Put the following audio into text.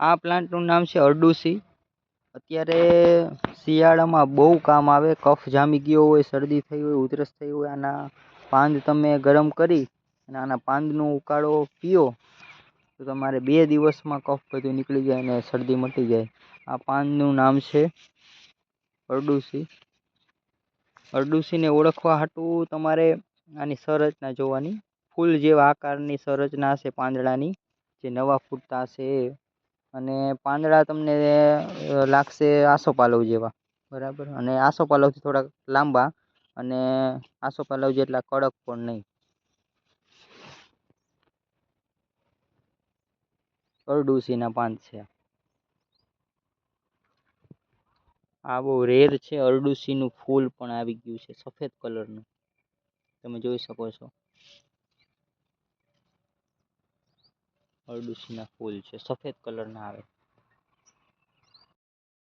આ પ્લાન્ટનું નામ છે અરડુસી. અત્યારે શિયાળામાં બહુ કામ આવે, કફ જામી ગયો હોય, શરદી થઈ હોય, ઉધરસ થઈ હોય, આના પાંદ તમે ગરમ કરી અને આના પાંદનો ઉકાળો પીઓ, તો તમારે બે દિવસમાં કફ બધું નીકળી જાય અને શરદી મટી જાય. આ પાનનું નામ છે અરડુસી. અરડુસીને ઓળખવા હાટું તમારે આની સંરચના જોવાની. ફૂલ જેવા આકારની સંરચના હશે પાંદડાની, જે નવા ફૂટતા હશે. એ અને પાંદડા તમને લાગશે આસોપાલવ જેવા. બરાબર? અને આસોપાલવથી થોડાક લાંબા અને આસોપાલવ જેટલા કડક પણ નહીં. અરડુસીના પાન છે. આ બહુ રેર છે, અરડુસીનું ફૂલ પણ આવી ગયું છે, સફેદ કલરનું. તમે જોઈ શકો છો. અરડુસીના ફૂલ છે. સફેદ કલરના આવે.